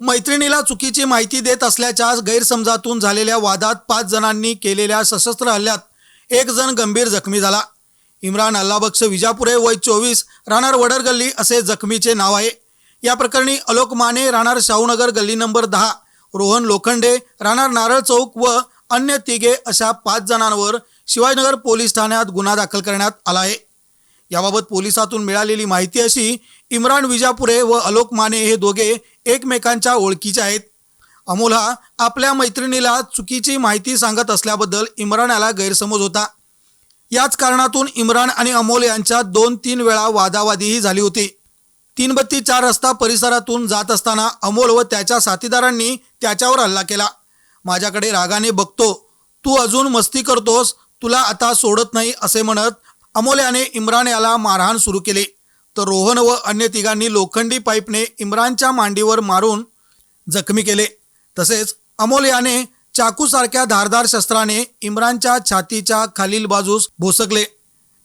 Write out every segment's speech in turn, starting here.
मैत्रिणीला चुकीची माहिती देत असल्याच्या गैरसमजातून झालेल्या वादात पाच जणांनी केलेल्या सशस्त्र हल्ल्यात एक जण गंभीर जखमी झाला. इम्रान अल्लाबक्ष विजापुरे वय चोवीस राहणार वडर गल्ली असे जखमीचे नाव आहे. या प्रकरणी अलोक माने राहणार शाहूनगर गल्ली नंबर दहा रोहन लोखंडे राहणार नारळ चौक व अन्य तिघे अशा पाच जणांवर शिवाजीनगर पोलीस ठाण्यात गुन्हा दाखल करण्यात आला आहे. याबाबत पोलिसातून मिळालेली माहिती अशी इम्रान विजापुरे व अलोक माने हे दोघे एकमेकांच्या ओळखीचे आहेत. अमोल हा आपल्या मैत्रिणीला चुकीची माहिती सांगत असल्याबद्दल इम्रान याला गैरसमज होता. याच कारणातून इम्रान आणि अमोल यांच्या दोन तीन वेळा वादावादीही झाली होती. तीन बत्ती चार रस्ता परिसरातून जात असताना अमोल व त्याच्या साथीदारांनी त्याच्यावर हल्ला केला. माझ्याकडे रागाने बघतो. तू अजून मस्ती करतोस. तुला आता सोडत नाही असे म्हणत अमोल याने इम्रान याला मारहाण सुरू केले. तर रोहन व अन्य तिघांनी लोखंडी पाईपने इम्रानच्या मांडीवर मारून जखमी केले. तसेच अमोल याने चाकूसारख्या धारदार शस्त्राने इम्रानच्या छातीच्या खालील बाजूस भोसकले.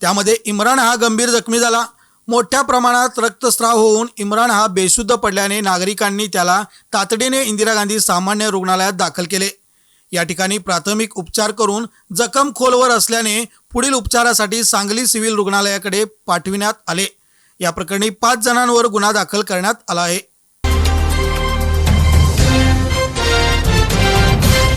त्यामध्ये इम्रान हा गंभीर जखमी झाला. मोठ्या प्रमाणात रक्तस्राव होऊन इम्रान हा बेशुद्ध पडल्याने नागरिकांनी त्याला तातडीने इंदिरा गांधी सामान्य रुग्णालयात दाखल केले. या ठिकाणी प्राथमिक उपचार करून जखम खोलवर असल्याने पुढील उपचारासाठी सांगली सिव्हिल रुग्णालयाकडे पाठविण्यात आले. या प्रकरणी पाच जणांवर गुन्हा दाखल करण्यात आला आहे.